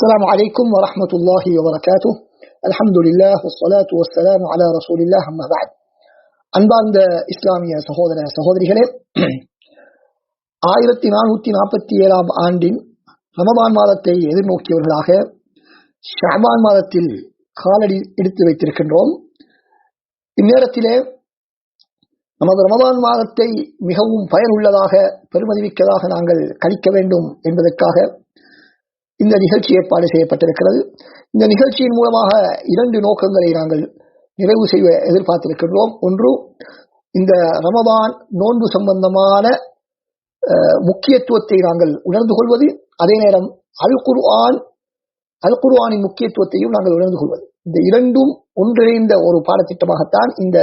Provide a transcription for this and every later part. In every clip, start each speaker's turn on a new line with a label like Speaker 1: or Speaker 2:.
Speaker 1: السلام عليكم ورحمة الله وبركاته الحمد لله والصلاة والسلام على رسول الله أما بعد அன்பார்ந்த இஸ்லாமிய சகோதர சகோதரிகளே ஆயிரத்தி நானூத்தி நாற்பத்தி ஏழாம் ஆண்டின் ரமபான் மாதத்தை எதிர்நோக்கியவர்களாக ஷாபான் மாதத்தில் காலடி எடுத்து வைத்திருக்கின்றோம் இந்நேரத்திலே நமது ரமபான் மாதத்தை மிகவும் பயனுள்ளதாக பெருமதிமிக்கதாக நாங்கள் கழிக்க வேண்டும் என்பதற்காக இந்த நிகழ்ச்சி ஏற்பாடு செய்யப்பட்டிருக்கிறது. இந்த நிகழ்ச்சியின் மூலமாக இரண்டு நோக்கங்களை நாங்கள் நிறைவு செய்ய எதிர்பார்த்திருக்கின்றோம். ஒன்று இந்த ரமபான் நோன்பு சம்பந்தமான முக்கியத்துவத்தை நாங்கள் உணர்ந்து கொள்வது அதே நேரம் அல் குர்ஆன் அல் குர்ஆனின் முக்கியத்துவத்தையும் நாங்கள் உணர்ந்து கொள்வது. இந்த இரண்டும் ஒன்றிணைந்த ஒரு பாடத்திட்டமாகத்தான் இந்த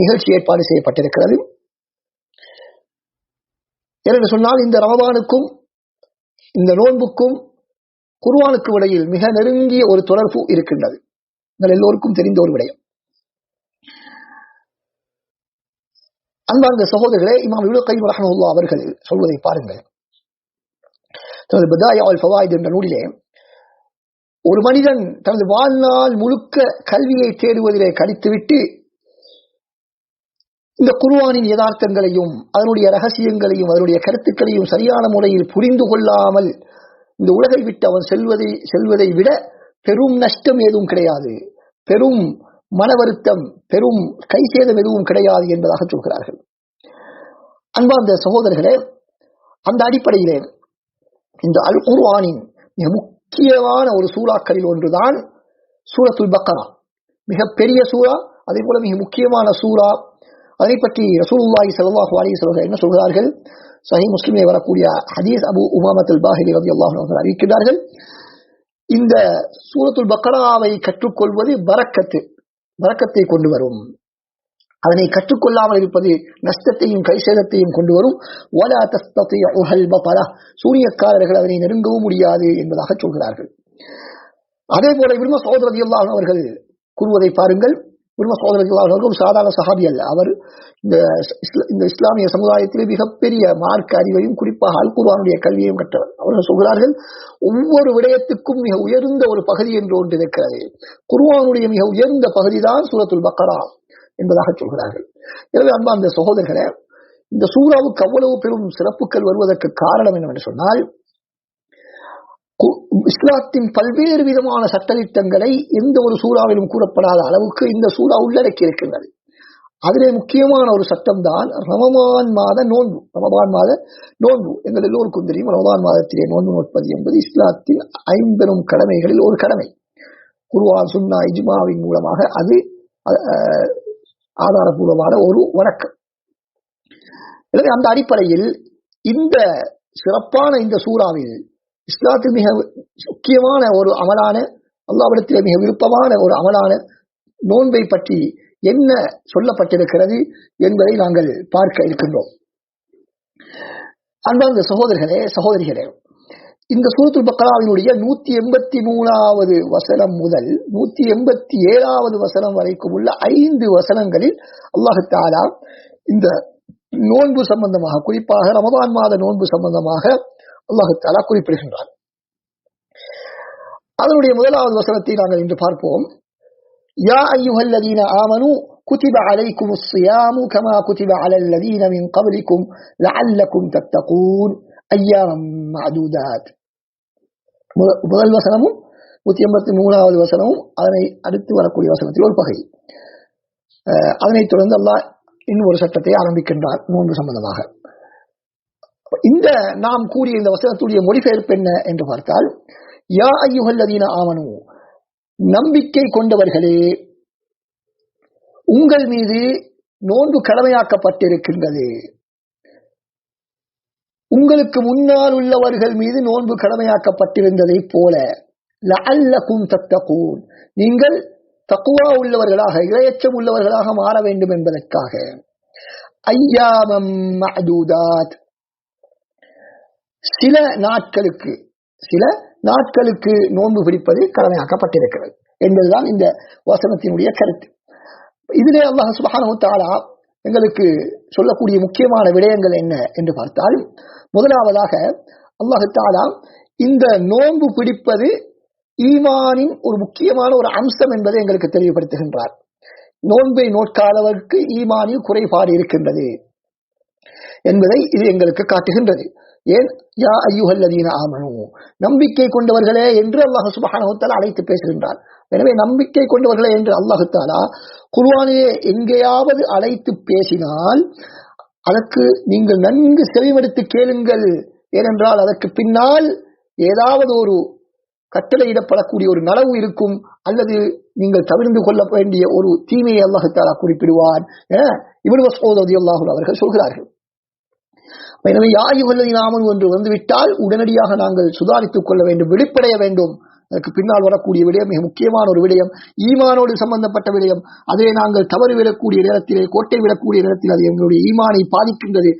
Speaker 1: நிகழ்ச்சி ஏற்பாடு செய்யப்பட்டிருக்கிறது. என்று சொன்னால் இந்த ரமபானுக்கும் இந்த நோன்புக்கும் குர்வானுக்கு இடையில் மிக நெருங்கிய ஒரு தொடர்பு இருக்கின்றது. உங்கள் எல்லோருக்கும் தெரிந்த ஒரு விடயம். அன்பார்ந்த சகோதரர்களே இமாம் இவ்வளவு கை ரஹமுல்லா அவர்கள் சொல்வதை பாருங்கள். தனது பதாயால் ஃபவாயித் என்ற நூலிலே ஒரு மனிதன் தனது வாழ்நாள் முழுக்க கல்வியை தேடுவதிலே கழித்துவிட்டு இந்த குருவானின் யதார்த்தங்களையும் அதனுடைய ரகசியங்களையும் அதனுடைய கருத்துக்களையும் சரியான முறையில் புரிந்து கொள்ளாமல் இந்த உலகை விட்டு அவன் செல்வதை செல்வதை விட பெரும் நஷ்டம் எதுவும் கிடையாது. பெரும் மன வருத்தம் பெரும் கை சேதம் எதுவும் கிடையாது என்பதாக சொல்கிறார்கள். அன்பார்ந்த சகோதரர்களே அந்த அடிப்படையிலே இந்த அல் குர்வானின் மிக முக்கியமான ஒரு சூறாக்களில் ஒன்றுதான் சூரத்துல் பக்கரா. மிக பெரிய சூறா அதே போல மிக முக்கியமான சூறா அதனை பற்றி ரசூல்லாஹி ஸல்லல்லாஹு அலி வஸல்லம் என்ன சொல்கிறார்கள்? சஹி முஸ்லிமே வரக்கூடிய ஹதீஸ் அபு உமாமத்துல் பாஹிலி ரவி அல்லாஹ் அறிவிக்கிறார்கள் இந்த சூரத்துல் பக்கராவை கற்றுக்கொள்வது பரக்கத்து பரக்கத்தை கொண்டு வரும். அதனை கற்றுக்கொள்ளாமல் இருப்பது நஷ்டத்தையும் கைசேதத்தையும் கொண்டு வரும். சூரியக்காரர்கள் அதனை நெருங்கவும் முடியாது என்பதாக சொல்கிறார்கள். அதே போல விரும்ப சௌத் அவர்கள் கூறுவதை பாருங்கள். இப்னு சௌத் சாதாரண சஹாபி அல்ல. அவர் இந்த இந்த இஸ்லாமிய சமுதாயத்திலே மிகப்பெரிய மார்க்க அறிவையும் குறிப்பாக அல் குர்ஆனுடைய கல்வியையும் கற்றவர். அவர்கள் சொல்கிறார்கள் ஒவ்வொரு விடயத்துக்கும் மிக உயர்ந்த ஒரு பகுதி என்று ஒன்று இருக்கிறது. குருவானுடைய மிக உயர்ந்த பகுதி தான் சூரத்துல் பக்கரா என்பதாக சொல்கிறார்கள். எனவே அன்பா அந்த சகோதரர்களே இந்த சூறாவுக்கு அவ்வளவு பெரும் சிறப்புகள் வருவதற்கு காரணம் என்னவென்று சொன்னால் இஸ்லாத்தின் பல்வேறு விதமான சட்டத்திட்டங்களை எந்த ஒரு சூறாவிலும் கூறப்படாத அளவுக்கு இந்த சூறா உள்ளடக்கி இருக்கின்றது. அதிலே முக்கியமான ஒரு சட்டம் தான் ரமபான் மாத நோன்பு. ரமபான் மாத நோன்பு. எங்கள் எல்லோருக்கும் தெரியும் ரமபான் மாதத்திலே நோன்பு நோட்பது என்பது இஸ்லாத்தின் ஐம்பெரும் கடமைகளில் ஒரு கடமை. குருவான் சுன்னா இஜ்மாவின் மூலமாக அது ஆதாரபூர்வமான ஒரு வழக்கம் எனவே அந்த அடிப்படையில் இந்த சிறப்பான இந்த சூறாவில் இஸ்லாத்தில் மிக முக்கியமான ஒரு அமலான அல்லாவிடத்தில் மிக விருப்பமான ஒரு அமலான நோன்பை பற்றி என்ன சொல்லப்பட்டிருக்கிறது என்பதை நாங்கள் பார்க்க இருக்கின்றோம். அன்பார்ந்த சகோதரர்களே சகோதரிகளே இந்த சூரத்துல் பக்கராவினுடைய நூத்தி எண்பத்தி மூணாவது வசனம் முதல் நூத்தி எண்பத்தி ஏழாவது வசனம் வரைக்கும் உள்ள ஐந்து வசனங்களில் அல்லாஹு தாலா இந்த நோன்பு சம்பந்தமாக குறிப்பாக ரமதான் மாத நோன்பு சம்பந்தமாக அல்லாஹு தாலா குறிப்பிடுகின்றார் அதனுடைய முதலாவது வசனத்தை நாங்கள் இன்று பார்ப்போம் يا أيها الذين آمنوا كتب عليكم الصيام كما كتب على الذين من قبلكم لعلكم تتقون أياما معدودات முதல் வசனமும் நூத்தி எண்பத்தி மூணாவது வசனமும் அதனை அடுத்து வரக்கூடிய வசனத்தில் ஒரு பகை அதனைத் தொடர்ந்து அல்லாஹ் இன்னும் ஒரு சட்டத்தை ஆரம்பிக்கின்றார் நோன்பு சம்பந்தமாக இந்த நாம் கூறிய இந்த வசனத்துடைய மொழிபெயர்ப்பு என்ன என்று பார்த்தால் யா ஐயுகல்லதீன ஆவனு நம்பிக்கை கொண்டவர்களே உங்கள் மீது நோன்பு கடமையாக்கப்பட்டிருக்கின்றது. உங்களுக்கு முன்னால் உள்ளவர்கள் மீது நோன்பு கடமையாக்கப்பட்டிருந்ததை போல லஅல்லகும் தத்தகூன் நீங்கள் தக்குவா உள்ளவர்களாக இரையச்சம் உள்ளவர்களாக மாற வேண்டும் என்பதற்காக. ஐயாமம் மஅதூதாத் சில நாட்களுக்கு சில நாட்களுக்கு நோன்பு பிடிப்பது கடமையாக்கப்பட்டிருக்கிறது என்பதுதான் இந்த வசனத்தினுடைய கருத்து. இதிலே அல்லாஹ் சுபஹானஹு தாலா எங்களுக்கு சொல்லக்கூடிய முக்கியமான விடயங்கள் என்ன என்று பார்த்தால் முதலாவதாக அல்லாஹு தாலா இந்த நோன்பு பிடிப்பது ஈமானின் ஒரு முக்கியமான ஒரு அம்சம் என்பதை எங்களுக்கு தெளிவுபடுத்துகின்றார். நோன்பை நோட்காதவருக்கு ஈமானில் குறைபாடு இருக்கின்றது என்பதை இது எங்களுக்கு காட்டுகின்றது. ஏன்? யா ஐயுகல்லதீன ஆமனு. நம்பிக்கை கொண்டவர்களே என்று அல்லாஹ் சுப்ஹானஹு அழைத்து பேசுகின்றார். எனவே நம்பிக்கை கொண்டவர்களே என்று அல்லாஹத்தாலா தாலா எங்கேயாவது அழைத்து பேசினால் அதற்கு நீங்கள் நன்கு செவிமடுத்து கேளுங்கள். ஏனென்றால் அதற்கு பின்னால் ஏதாவது ஒரு கட்டளையிடப்படக்கூடிய ஒரு நனவு இருக்கும். அல்லது நீங்கள் தவிர்ந்து கொள்ள வேண்டிய ஒரு தீமையை அல்லாஹத்தாலா குறிப்பிடுவார். குறிப்பிடுவான் என இவன் அவர்கள் சொல்கிறார்கள். எனவே யாயுகல்லதி நாமன் ஒன்று வந்துவிட்டால் உடனடியாக நாங்கள் சுதாரித்துக் கொள்ள வேண்டும் வெளிப்படைய வேண்டும். அதற்கு பின்னால் வரக்கூடிய விடயம் மிக முக்கியமான ஒரு விடயம் ஈமானோடு சம்பந்தப்பட்ட விடயம். அதை நாங்கள் தவறு விடக்கூடிய நேரத்திலே கோட்டை விடக்கூடிய நேரத்தில் அது எங்களுடைய ஈமானை பாதிக்கின்றது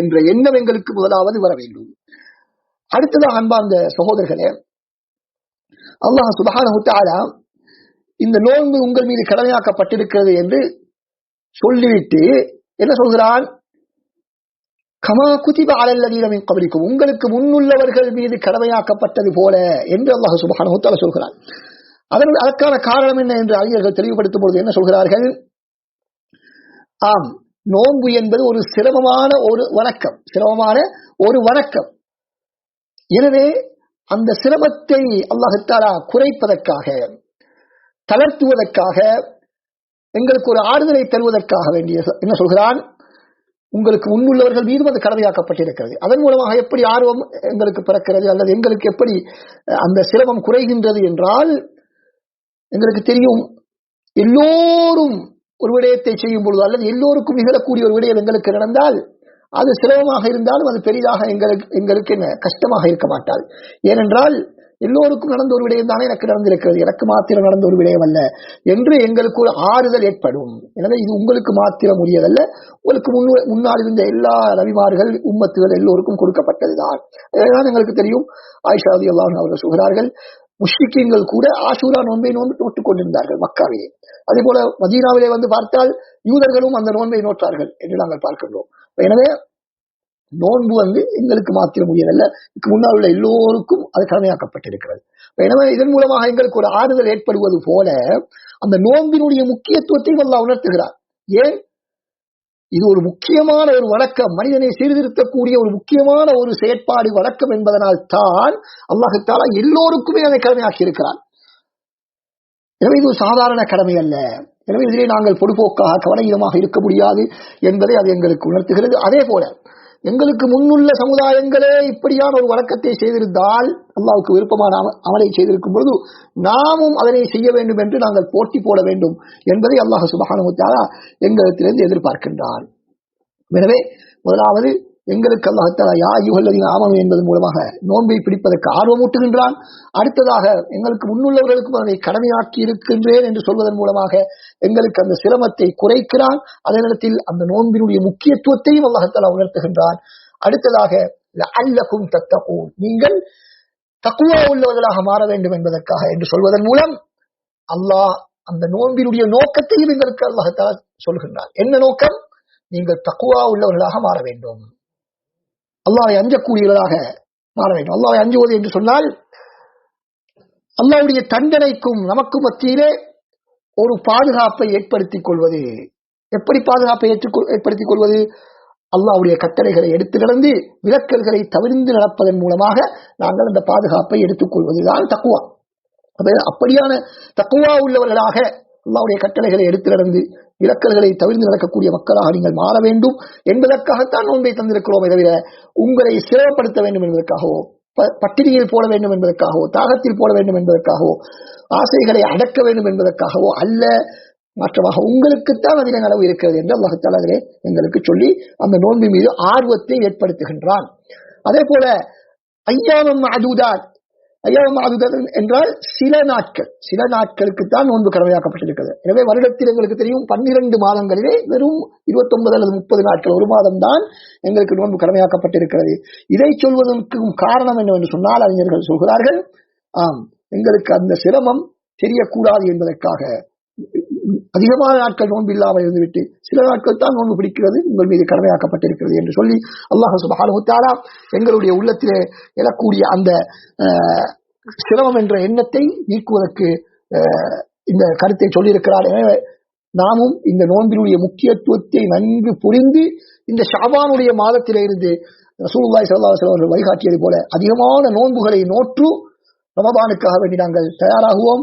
Speaker 1: என்ற எண்ணம் எங்களுக்கு முதலாவது வர வேண்டும். அடுத்ததாக அன்பார்ந்த சகோதரர்களே அல்லாஹ் சுபஹானஹு தஆலா இந்த நோன்பு உங்கள் மீது கடமையாக்கப்பட்டிருக்கிறது என்று சொல்லிவிட்டு என்ன சொல்கிறான்? கமா குதிப அலல்லதீனமின் கபலிக்கும். உங்களுக்கு முன்னுள்ளவர்கள் மீது கடமையாக்கப்பட்டது போல என்று அல்லாஹ் சுபஹானஹு சொல்கிறார் சொல்கிறான். அதன் அதற்கான காரணம் என்ன என்று அறிஞர்கள் தெளிவுபடுத்தும் பொழுது என்ன சொல்கிறார்கள்? ஆம் நோன்பு என்பது ஒரு சிரமமான ஒரு வணக்கம். சிரமமான ஒரு வணக்கம். எனவே அந்த சிரமத்தை அல்லாஹாலா குறைப்பதற்காக தளர்த்துவதற்காக எங்களுக்கு ஒரு ஆறுதலை தருவதற்காக வேண்டிய என்ன சொல்கிறான்? உங்களுக்கு முன்னுள்ளவர்கள் மீதும் அது கடமையாக்கப்பட்டிருக்கிறது. அதன் மூலமாக எப்படி ஆர்வம் எங்களுக்கு பிறக்கிறது அல்லது எங்களுக்கு எப்படி அந்த சிரமம் குறைகின்றது என்றால் எங்களுக்கு தெரியும் எல்லோரும் ஒரு விடயத்தை செய்யும் பொழுது அல்லது எல்லோருக்கும் நிகழக்கூடிய ஒரு விடயம் எங்களுக்கு நடந்தால் அது சிரமமாக இருந்தாலும் அது பெரிதாக எங்களுக்கு எங்களுக்கு என்ன கஷ்டமாக இருக்க மாட்டாது. ஏனென்றால் எல்லோருக்கும் நடந்த ஒரு விடயம் தானே எனக்கு நடந்திருக்கிறது. எனக்கு மாத்திரம் நடந்த ஒரு விடயம் அல்ல. என்று எங்களுக்கு ஒரு ஆறுதல் ஏற்படும். எனவே இது உங்களுக்கு மாத்திரம் உரியதல்ல. உங்களுக்கு முன்னால் இருந்த எல்லா ரவிமார்கள் உம்மத்துகள் எல்லோருக்கும் கொடுக்கப்பட்டதுதான். இதுதான் எங்களுக்கு தெரியும் ஆயிஷா ரதி அல்லாஹ் அவர்கள் சொல்கிறார்கள் முஷ்ரிக்கீன்கள் கூட ஆசூரா நோன்பை நோன்பு நோட்டுக் கொண்டிருந்தார்கள் மக்காவிலே. அதே போல மதீனாவிலே வந்து பார்த்தால் யூதர்களும் அந்த நோன்பை நோட்டார்கள் என்று நாங்கள் பார்க்கின்றோம். எனவே நோன்பு வந்து எங்களுக்கு மாத்திரம் முடியதல்ல இதுக்கு முன்னால் உள்ள எல்லோருக்கும் அது கடமையாக்கப்பட்டிருக்கிறது. எனவே இதன் மூலமாக எங்களுக்கு ஒரு ஆறுதல் ஏற்படுவது போல அந்த நோன்பினுடைய முக்கியத்துவத்தையும் அல்லா உணர்த்துகிறார். ஏன்? இது ஒரு முக்கியமான ஒரு வழக்கம். மனிதனை சீர்திருத்தக்கூடிய ஒரு முக்கியமான ஒரு செயற்பாடு வழக்கம் என்பதனால் தான் அல்லாஹாலா எல்லோருக்குமே அதை கடமையாக்கி இருக்கிறார் எனவே இது ஒரு சாதாரண கடமை அல்ல. எனவே இதிலே நாங்கள் பொதுபோக்காக கவனீனமாக இருக்க முடியாது என்பதை அது எங்களுக்கு உணர்த்துகிறது. அதே போல எங்களுக்கு முன்னுள்ள சமுதாயங்களே இப்படியான ஒரு வழக்கத்தை செய்திருந்தால் அல்லாவுக்கு விருப்பமான அமலை செய்திருக்கும் பொழுது நாமும் அதனை செய்ய வேண்டும் என்று நாங்கள் போட்டி போட வேண்டும் என்பதை அல்லாஹ் சுபகானுத்தாரா எங்களிடத்திலிருந்து எதிர்பார்க்கின்றார் எனவே முதலாவது எங்களுக்கு அல்லாஹாலா யா யுகல்லதின் ஆமம் என்பதன் மூலமாக நோன்பை பிடிப்பதற்கு ஆர்வமூட்டுகின்றான் அடுத்ததாக எங்களுக்கு முன்னுள்ளவர்களுக்கும் அதனை கடமையாக்கி இருக்கின்றேன் என்று சொல்வதன் மூலமாக எங்களுக்கு அந்த சிரமத்தை குறைக்கிறான். அதே நேரத்தில் அந்த நோன்பினுடைய முக்கியத்துவத்தையும் அல்லாஹத்தாலா உணர்த்துகின்றான். அடுத்ததாக அல்லகும் தத்தகும் நீங்கள் தக்குவா உள்ளவர்களாக மாற வேண்டும் என்பதற்காக என்று சொல்வதன் மூலம் அல்லாஹ் அந்த நோன்பினுடைய நோக்கத்தையும் எங்களுக்கு அல்லாஹத்தாலா சொல்கின்றான். என்ன நோக்கம்? நீங்கள் தக்குவா உள்ளவர்களாக மாற வேண்டும். அல்லாவை அஞ்சக்கூடியவர்களாக மாற வேண்டும். அல்லாவை அஞ்சுவது என்று சொன்னால் அல்லாவுடைய தண்டனைக்கும் நமக்கும் மத்தியிலே ஒரு பாதுகாப்பை ஏற்படுத்திக் கொள்வது. எப்படி பாதுகாப்பை ஏற்படுத்திக் கொள்வது? அல்லாவுடைய கட்டளைகளை எடுத்து நடந்து விலக்கல்களை தவிர்ந்து நடப்பதன் மூலமாக நாங்கள் அந்த பாதுகாப்பை எடுத்துக் கொள்வதுதான் தக்குவா. அப்படியான தக்குவா உள்ளவர்களாக அல்லாவுடைய கட்டளைகளை எடுத்து நடந்து இலக்கல்களை தவிர்த்து நடக்கக்கூடிய மக்களாக நீங்கள் மாற வேண்டும் என்பதற்காகத்தான் நோன்பை தந்திருக்கிறோம் தவிர உங்களை சிரமப்படுத்த வேண்டும் என்பதற்காகவோ பட்டினியில் போட வேண்டும் என்பதற்காகவோ தாகத்தில் போட வேண்டும் என்பதற்காகவோ ஆசைகளை அடக்க வேண்டும் என்பதற்காகவோ அல்ல. மாற்றமாக உங்களுக்குத்தான் அதிக அளவு இருக்கிறது என்று அல்லாஹால எங்களுக்கு சொல்லி அந்த நோன்பு மீது ஆர்வத்தை ஏற்படுத்துகின்றான். அதே போல ஐயாமம் அதுதான் ஐயாமம் அதுதான் என்றால் சில நாட்கள். சில நாட்களுக்கு தான் நோன்பு கடமையாக்கப்பட்டிருக்கிறது. எனவே வருடத்தில் எங்களுக்கு தெரியும் பன்னிரண்டு மாதங்களிலே வெறும் இருபத்தி ஒன்பது அல்லது முப்பது நாட்கள் ஒரு மாதம் தான் எங்களுக்கு நோன்பு கடமையாக்கப்பட்டிருக்கிறது. இதை சொல்வதற்கும் காரணம் என்னவென்று சொன்னால் அறிஞர்கள் சொல்கிறார்கள் ஆம் எங்களுக்கு அந்த சிரமம் தெரியக்கூடாது என்பதற்காக. அதிகமான நாட்கள் நோன்பு இல்லாமல் இருந்துவிட்டு சில நாட்கள் தான் நோன்பு பிடிக்கிறது உங்கள் மீது கடமையாக்கப்பட்டிருக்கிறது என்று சொல்லி அல்லாஹ் சுப்ஹானஹு எங்களுடைய உள்ளத்திலே எழக்கூடிய அந்த சிரமம் என்ற எண்ணத்தை நீக்குவதற்கு அஹ், இந்த கருத்தை சொல்லியிருக்கிறார். எனவே நாமும் இந்த நோன்பினுடைய முக்கியத்துவத்தை நன்கு புரிந்து இந்த ஷாபானுடைய மாதத்திலிருந்து இருந்து ரசூலுல்லாஹி அவர்கள் வழிகாட்டியது போல அதிகமான நோன்புகளை நோற்று ரமபானுக்காக வேண்டி நாங்கள் தயாராகுவோம்.